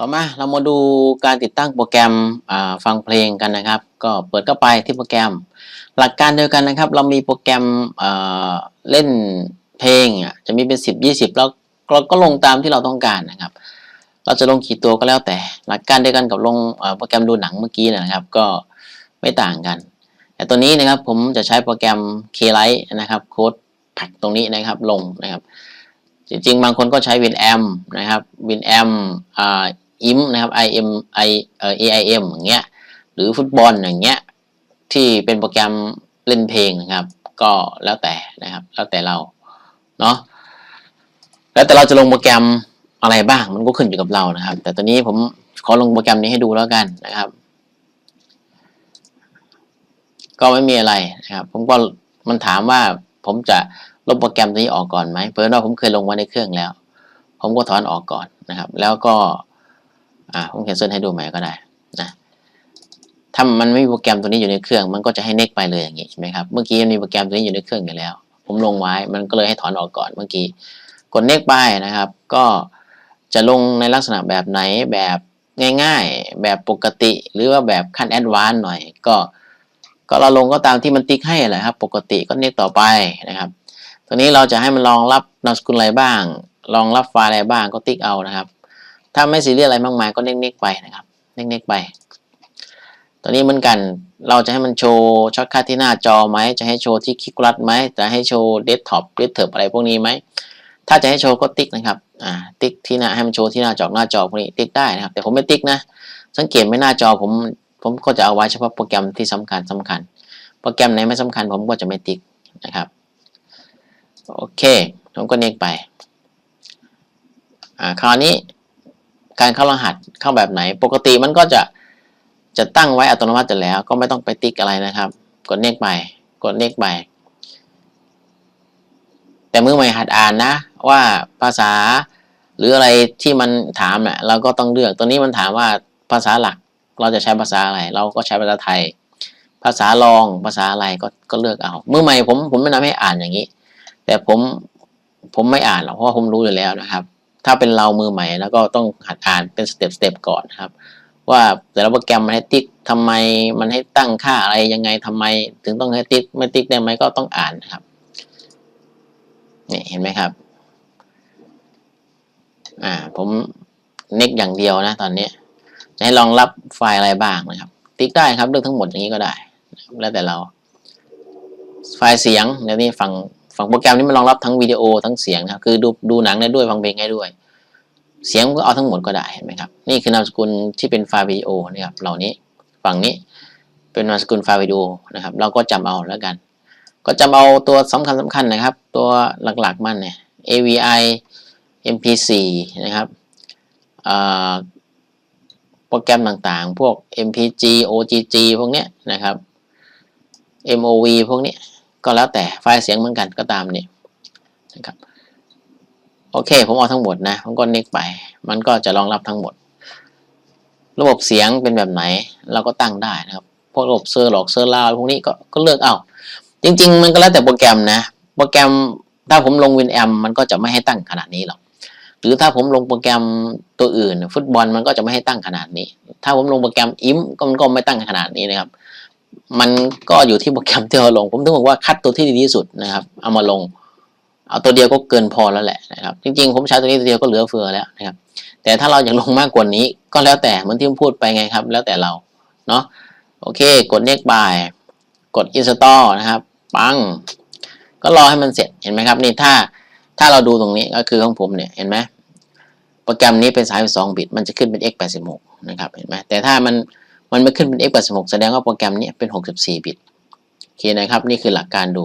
ต่อมาเรามาดูการติดตั้งโปรแกรมฟังเพลงกันนะครับ ก็เปิดเข้าไปที่โปรแกรม หลักการเดียวกันนะครับ เรามีโปรแกรมเล่นเพลงจะมีเป็นสิบยี่สิบแล้วเราก็ลงตามที่เราต้องการนะครับ เราจะลงกี่ตัวก็แล้วแต่ หลักการเดียวกันกับลงโปรแกรมดูหนังเมื่อกี้นะครับ ก็ไม่ต่างกัน แต่ตัวนี้นะครับผมจะใช้โปรแกรม K-Lite นะครับโค้ดแพ็กตรงนี้นะครับลงนะครับ จริงๆ บางคนก็ใช้ WinAm นะครับ WinAm อ่า IM นะครับ IM I เอ่อ AIM อย่างเงี้ยหรือฟุตบอลอย่างเงี้ยที่เป็นโปรแกรมเล่นเพลงนะครับ ก็แล้วแต่นะครับ แล้วแต่เราเนาะแล้วแต่เราจะลงโปรแกรมอะไรบ้างมันก็ขึ้นอยู่กับเรานะครับ แต่ตอนนี้ผมขอลงโปรแกรมนี้ให้ดูแล้วกันนะครับ ก็ไม่มีอะไรนะครับ ผมก็มันถามว่าผมจะลบโปรแกรมตัวนี้ออกก่อนไหมเพราะว่าผมเคยลงไว้ในเครื่องแล้ว ผมก็ถอนออกก่อนนะครับ แล้วก็ อ่าผมเขียนเส้นให้ดูใหม่ก็ได้นะถ้ามันไม่มีโปรแกรมตัวนี้อยู่ในเครื่อง มันก็จะให้เน็กไปเลยอย่างนี้ใช่ไหมครับเมื่อกี้มันมีโปรแกรมตัวนี้อยู่ในเครื่องอยู่แล้ว ผมลงไว้มันก็เลยให้ถอนออกก่อนเมื่อกี้กดเน็กไปนะครับ ก็จะลงในลักษณะแบบไหนแบบง่ายๆ แบบปกติหรือว่าแบบขั้นแอดวานซ์หน่อย ก็ ก็เราลงก็ตามที่มันติ๊กให้แหละครับ ปกติก็เน็กต่อไปนะครับตัวนี้เราจะให้มันรองรับนามสกุลอะไรบ้างรองรับไฟล์อะไรบ้างก็ติ๊กเอานะครับ ถ้าไม่ซีเรียสอะไรมากมายก็เน็กๆไปนะครับเน็กๆไป ตัวนี้เหมือนกันเราจะให้มันโชว์ช็อตคัทที่หน้าจอไหม จะให้โชว์ที่คลิกลัดไหม จะให้โชว์เดสก์ท็อปเดสก์เทิร์อะไรพวกนี้ไหม ถ้าจะให้โชว์ก็ติ๊กนะครับ อ่า ติ๊กที่หน้าให้มันโชว์ที่หน้าจอหน้าจอพวกนี้ติ๊กได้นะครับ แต่ผมไม่ติ๊กนะ สังเกตไหม่หน้าจอผมผมก็จะเอาไว้เฉพาะโปรแกรมที่สำคัญสำคัญ โปรแกรมไหนไม่สำคัญผมก็จะไม่ติ๊กนะครับ โอเค ผมก็เน็กไป อ่า คราวนี้ การเข้ารหัสเข้าแบบไหน ปกติมันก็จะจะตั้งไว้อัตโนมัติอยู่แล้ว ก็ไม่ต้องไปติ๊กอะไรนะครับ กดเน็กไป กดเน็กไป แต่เมื่อใหม่หัดอ่านนะ ว่าภาษาหรืออะไรที่มันถามเนี่ยเราก็ต้องเลือกตัวนี้มันถามว่าภาษาหลักเราจะใช้ภาษาอะไร เราก็ใช้ภาษาไทย ภาษารองภาษาอะไรก็ก็เลือกเอา เมื่อใหม่ผมผมไม่นำให้อ่านอย่างนี้ แต่ผมผมไม่อ่านหรอกเพราะผมรู้อยู่แล้วนะครับ ถ้าเป็นเรามือใหม่แล้วก็ต้องหัดอ่านเป็นสเต็ปสเต็ปก่อนครับ ว่าแต่ละโปรแกรมมันให้ติ๊กทำไมมันให้ตั้งค่าอะไรยังไงทำไม ถึงต้องให้ติ๊กไม่ติ๊กได้ไหมก็ต้องอ่านนะครับนี่เห็นไหมครับ อ่า ผมเน็กอย่างเดียวนะ ตอนนี้จะให้รองรับไฟล์อะไรบ้างนะครับ ติ๊กได้ครับเลือกทั้งหมดอย่างนี้ก็ได้ แล้วแต่เรา ไฟล์เสียงเดี๋ยวนี้ฝั่ง ฝั่งโปรแกรมนี้มันรองรับทั้งวิดีโอทั้งเสียงนะครับคือดูดูหนังได้ด้วยฟังเพลงได้ด้วย เสียงก็เอาทั้งหมดก็ได้เห็นไหมครับนี่คือนามสกุลที่เป็นไฟล์วิดีโอนะครับเหล่านี้ฝั่งนี้เป็นนามสกุลไฟล์วิดีโอนะครับ เราก็จำเอาแล้วกัน ก็จำเอาตัวสำคัญสำคัญนะครับ ตัวหลักๆมันเนี่ย AVI MP4 นะครับโปรแกรมต่างๆ พวก MPG OGG พวกเนี้ยนะครับ MOV พวกนี้ ก็แล้วแต่ไฟล์เสียงเหมือนกันก็ตามนี่นะครับโอเค ผมเอาทั้งหมดนะผมก็เน็กไป มันก็จะรองรับทั้งหมด ระบบเสียงเป็นแบบไหน เราก็ตั้งได้นะครับ พวกระบบเซอร์หลอกเซอร์ลาวพวกนี้ก็ก็เลือกเอา จริง ๆ มันก็แล้วแต่โปรแกรมนะ โปรแกรมถ้าผมลง WinAm มันก็จะไม่ให้ตั้งขนาดนี้หรอก หรือถ้าผมลงโปรแกรมตัวอื่น ฟุตบอลมันก็จะไม่ให้ตั้งขนาดนี้ ถ้าผมลงโปรแกรมอิมก็มันก็ไม่ตั้งขนาดนี้นะครับ มันก็อยู่ที่โปรแกรมที่เราลง ผมถึงบอกว่าคัดตัวที่ดีที่สุดนะครับ เอามาลง เอาตัวเดียวก็เกินพอแล้วแหละนะครับ จริงๆ ผมใช้ตัวนี้ตัวเดียวก็เหลือเฟือแล้วนะครับ แต่ถ้าเราอยากลงมากกว่านี้ ก็แล้วแต่เหมือนที่ผมพูดไปไงครับ แล้วแต่เรา เนาะโอเค กด next by กด install นะครับ ปัง ก็รอให้มันเสร็จ เห็นไหมครับ นี่ถ้า ถ้าเราดูตรงนี้ก็คือของผมเนี่ย เห็นไหมโปรแกรมนี้เป็น32บิต มันจะขึ้นเป็น x86 นะครับ เห็นไหมแต่ถ้ามัน มันไม่ขึ้นเป็น x86 แสดงว่าโปรแกรมนี้เป็น 64 บิต โอเคนะครับ นี่คือหลักการดู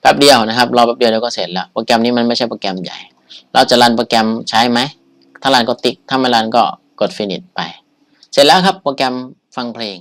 แป๊บเดียวนะครับ รอแป๊บเดียวเดี๋ยวก็เสร็จแล้ว โปรแกรมนี้มันไม่ใช่โปรแกรมใหญ่ เราจะรันโปรแกรมใช้ไหม ถ้ารันก็ติ๊ก ถ้าไม่รันก็กด finish ไป เสร็จแล้วครับ โปรแกรมฟังเพลง